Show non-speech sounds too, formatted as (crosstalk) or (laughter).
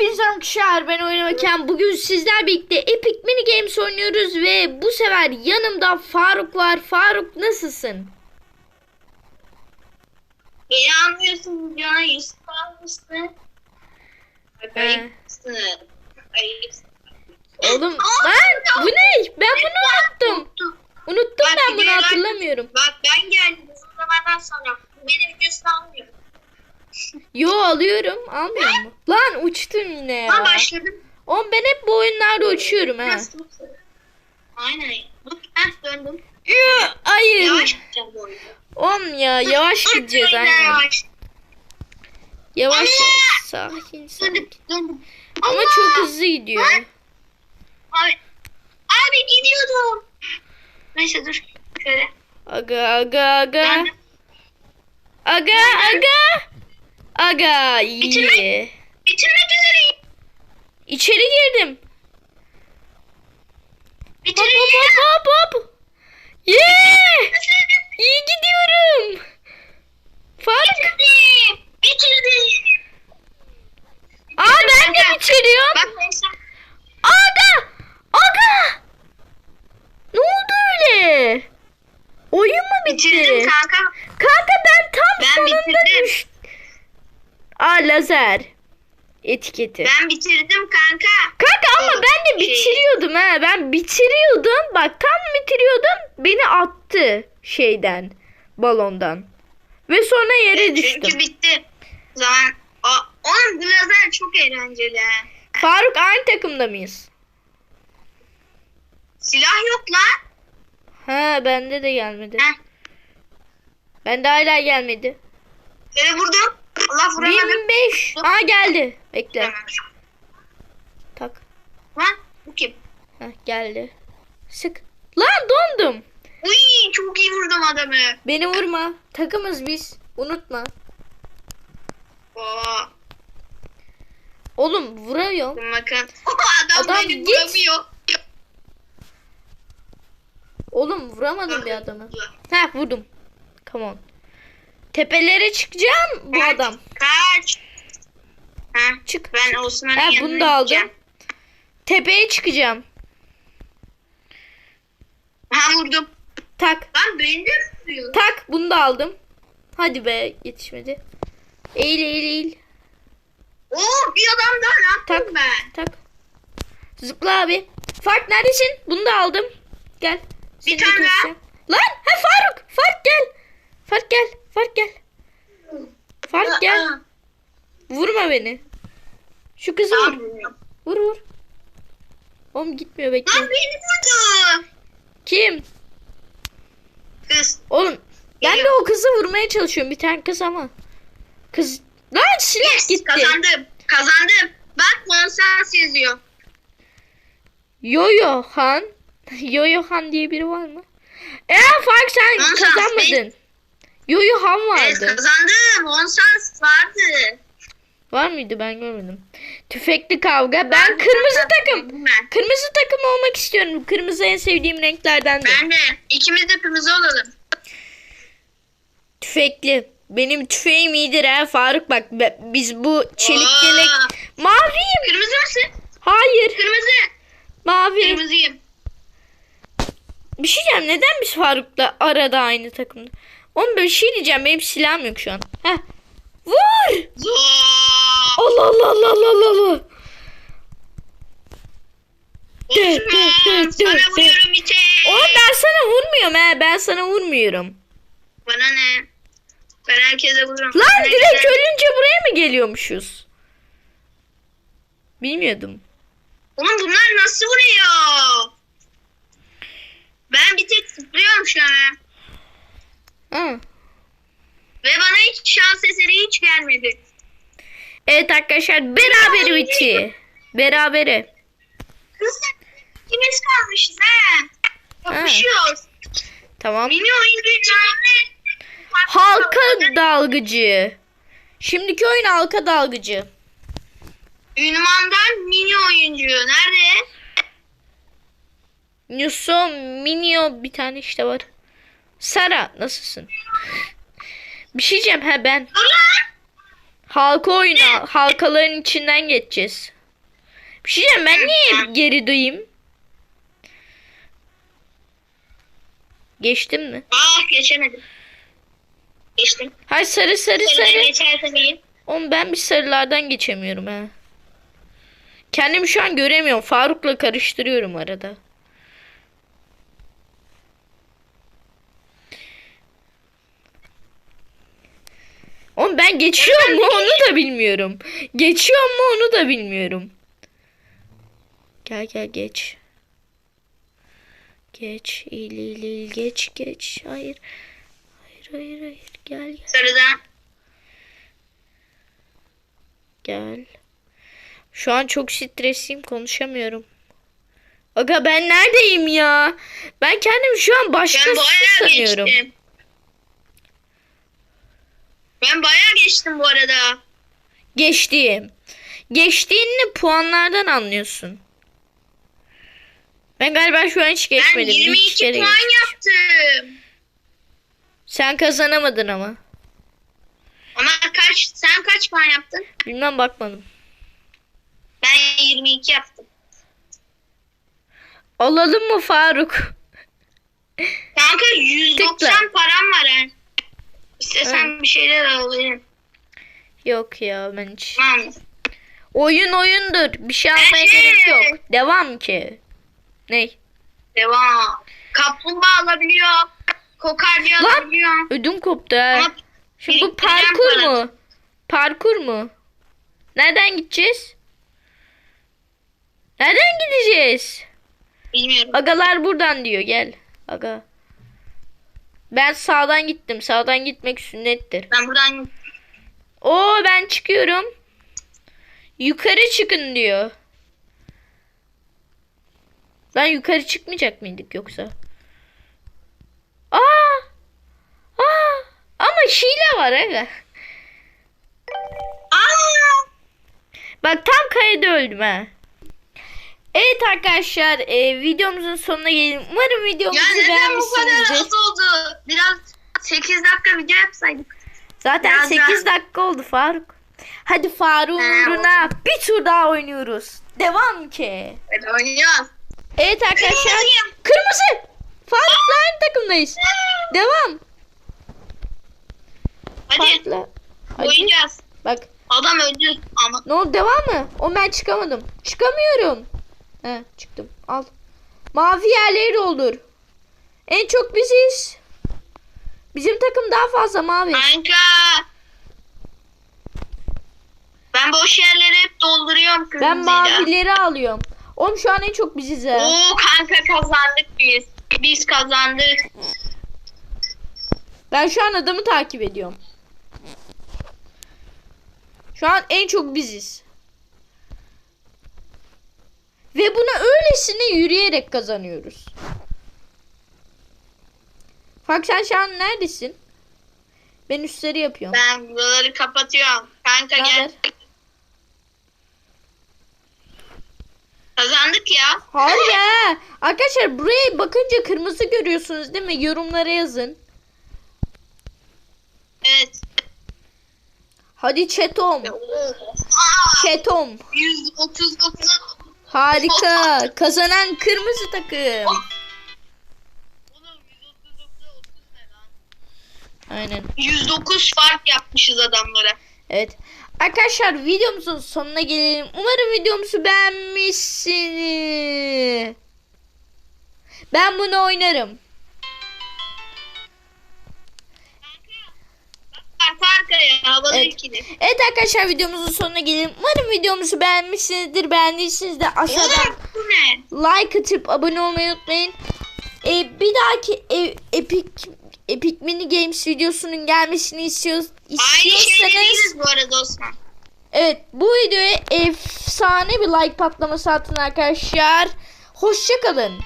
Hepinize arkadaşlar ben oynamaktan bugün sizler birlikte Epic Mini Games oynuyoruz ve bu sefer yanımda Faruk var. Faruk nasılsın? Beni anlıyorsun ya Yusuf almışsın. Ayıpsın. Ayıpsın. Oğlum lan bu ne? Ben bunu unuttum. Unuttum Bak, ben bunu videolar- hatırlamıyorum. Bak ben geldim uzun zamandan sonra. Bu Beni videosunu almıyor. Yo alıyorum. Almıyor mu? Lan uçtum yine ya. Ben başladım. Oğlum ben hep bu oyunlarda uçuyorum ha. Aynen. Bak heh döndüm. Yoo, Hayır. Yavaş gideceğim bu oyunu. Oğlum ya yavaş gideceğiz aynen. Yavaş. Yavaş sakin sakin. Ama Allah! çok hızlı gidiyor. Abi, abi gidiyordum. Neyse dur. Şöyle. Aga aga aga. Aga aga. Aga iyi. Bitirmek- Bitirmek üzereyim. İçeri girdim. Hop Bitireyim. hop hop hop. Yeah! İyi gidiyorum. Fark. Bitirdim. Bitirdim. Aa ben de bitiriyorum. Bak neyse. Aga! Aga! Ne oldu öyle? Oyun mu bitti? Bitirdim kanka. Kanka ben tam Ben sonunda bitirdim. düş. Aa lazer. Etiketi. Ben bitirdim kanka. Kanka ama Oğlum, ben de şey- bitiriyordum ha. Ben bitiriyordum. Bak tam bitiriyordum. Beni attı şeyden. Balondan. Ve sonra yere düştüm. Çünkü bitti. Zaman o, oğlum bu lazer çok eğlenceli. Faruk aynı takımda mıyız? Silah yok lan. Ha bende de gelmedi. Heh. Bende hala gelmedi. Şöyle vurdum. Allah vuramadım. 1005. Aa geldi. Bekle. Tak. Lan bu kim? Heh, geldi. Sık. Lan dondum. Uy çok iyi vurdum adamı. Beni vurma. Takımız biz. Unutma. Oo, Oğlum vuruyorum. bakın. adam, Adam beni git. vuramıyor. Oğlum vuramadım bir adamı. Ha vurdum. Come on. Tepelere çıkacağım bu Kaç, adam. Kaç. Ha, Çık. ben. Osman'ın Ha yanına bunu da aldım. gideceğim. Tepeye çıkacağım. Ha vurdum. Tak. Lan beni de vuruyor. Tak bunu da aldım. Hadi be yetişmedi. Eğil eğil eğil. Oo bir adam daha ne Tak. ben? Tak. Zıpla abi. Fark neredesin? Bunu da aldım. Gel. Seni de tane daha. Lan ha Faruk. Fark gel. Fark gel. Fark gel. Fark gel. Vurma beni. Şu kızı vur. Vur vur. Oğlum gitmiyor bekle. Lan beni vurdu. Kim? Kız. Oğlum ben de o kızı vurmaya çalışıyorum. Bir tane kız ama. Kız. Lan silah Yes, gitti. kazandım. Kazandım. Bak Monsans yazıyor. Yoyo Han. (laughs) Yoyo Han diye biri var mı? Eğer Fark sen Nonsens, kazanmadın. Han Evet vardı. kazandım. Monsans vardı. Var mıydı ben görmedim. Tüfekli kavga. Ben Ben kırmızı takım. Ben. Kırmızı takım olmak istiyorum. Kırmızı en sevdiğim renklerden de. ben de. İkimiz de kırmızı olalım. Tüfekli. Benim tüfeğim iyidir ha Faruk bak be- biz bu çelik Oo. yelek maviyim. Kırmızı mısın? Hayır Kırmızı. mavi. Kırmızıyım. Bir şey diyeceğim neden biz Faruk'la arada aynı takımda? Oğlum bir şey diyeceğim benim silahım yok şu an. Heh. Vur. Allah Allah Allah Allah Allah. Allah. Dı, Sana vuruyorum bir tek. Oğlum ben sana vurmuyorum he ben sana vurmuyorum. Bana ne? Ben herkese vururum. Lan Ne direkt ölünce buraya mı geliyormuşuz? Bilmiyordum. Oğlum bunlar nasıl vuruyor? Ben bir tek zıplıyorum şu an. Ha. Ve bana hiç şans eseri hiç gelmedi. Evet arkadaşlar beraber bitti. Berabere. Kız ikimiz kalmışız he. Kapışıyoruz. Tamam. Mini oyuncu canlı. Halka dalgıcı. Şimdiki oyun halka dalgıcı. Ünvandan mini oyuncu. Nerede? Yuso Minio bir tane işte var. Sara nasılsın? Bir şey diyeceğim ha ben. Halka oyunu. Halkaların içinden geçeceğiz. Bir şey diyeceğim, ben niye geri duyayım? Geçtim mi? Ah geçemedim. Geçtim. Hay sarı sarı sarı. iyi. Oğlum ben bir sarılardan geçemiyorum ha. Kendimi şu an göremiyorum. Faruk'la karıştırıyorum arada. Ben geçiyor mu onu da bilmiyorum. Geçiyor mu onu da bilmiyorum. Gel gel geç. Geç. İl il il geç geç. Hayır. Hayır hayır hayır. Gel gel. Sarıdan. Gel. Şu an çok stresliyim konuşamıyorum. Aga ben neredeyim ya? Ben kendimi şu an bayağı sanıyorum. geçtim. Ben bayağı geçtim bu arada. Geçtiğim. Geçtiğini puanlardan anlıyorsun. Ben galiba şu an hiç Ben geçmedim. İki 22 kere puan geçtim. yaptım. Sen kazanamadın ama. Ama kaç sen kaç puan yaptın? Bilmem bakmadım. Ben 22 yaptım. Alalım mı Faruk? Kanka 190 Tıkla. param var yani. İstesen bir şeyler alayım. Yok ya ben hiç. Tamam? Oyun oyundur. Bir şey almaya Evet. gerek yok. Devam ki. Ney? Devam. Kaplumbağa alabiliyor. Kokarca Lan! alabiliyor. Ödüm koptu ha. Ama Şimdi bu parkur para. mu? Parkur mu? Nereden gideceğiz? Nereden gideceğiz? Bilmiyorum. Agalar buradan diyor gel. Aga. Ben sağdan gittim. Sağdan gitmek sünnettir. Ben buradan Oo ben çıkıyorum. Yukarı çıkın diyor. Ben yukarı çıkmayacak mıydık yoksa? Aa! Aa! Ama hile var aga. Aa! Bak tam kayada öldüm ha. Evet arkadaşlar e, videomuzun sonuna gelin. Umarım videomuzu Ya neden bu kadar beğenmişsinizdir. az oldu? Biraz 8 dakika video yapsaydık. Zaten Biraz 8 dakika oldu Faruk. Hadi Faruk'un uğruna bir tur daha oynuyoruz. Devam ki. Hadi oynuyoruz. Evet arkadaşlar. Kırmızıyım. Kırmızı. Faruk'la aynı takımdayız. Devam. Hadi Faruk'la. Hadi. oynayacağız. Bak Adam öldü ama. ne oldu devam mı? O ben çıkamadım. Çıkamıyorum. He çıktım. Al. Mavi yerleri doldur. En çok biziz. Bizim takım daha fazla mavi. Kanka. Ben boş yerleri hep dolduruyorum Ben kırmızıyla. mavileri alıyorum. Oğlum şu an en çok biziz ha. Oo kanka kazandık biz. Biz kazandık. Ben şu an adamı takip ediyorum. Şu an en çok biziz. Ve bunu öylesine yürüyerek kazanıyoruz. Bak sen şu an neredesin? Ben üstleri yapıyorum. Ben buraları kapatıyorum. Kanka Ne gel. Kazandık ya. Hayır. (laughs) Arkadaşlar buraya bakınca kırmızı görüyorsunuz değil mi? Yorumlara yazın. Evet. Hadi chatom. Aa, Chatom. 139 Harika. Kazanan kırmızı takım. Oğlum 139'a 30 ne lan? Aynen. 109 fark yapmışız adamlara. Evet. Arkadaşlar videomuzun sonuna gelelim. Umarım videomuzu beğenmişsiniz. Ben bunu oynarım. Evet. ikili. Evet arkadaşlar videomuzun sonuna gelelim. Umarım videomuzu beğenmişsinizdir. Beğendiyseniz de aşağıdan like atıp abone olmayı unutmayın. Ee, bir dahaki e, Epic Epic Mini Games videosunun gelmesini istiyoruz, istiyorsanız bu arada Osman. Evet bu videoya efsane bir like patlaması atın arkadaşlar. Hoşçakalın.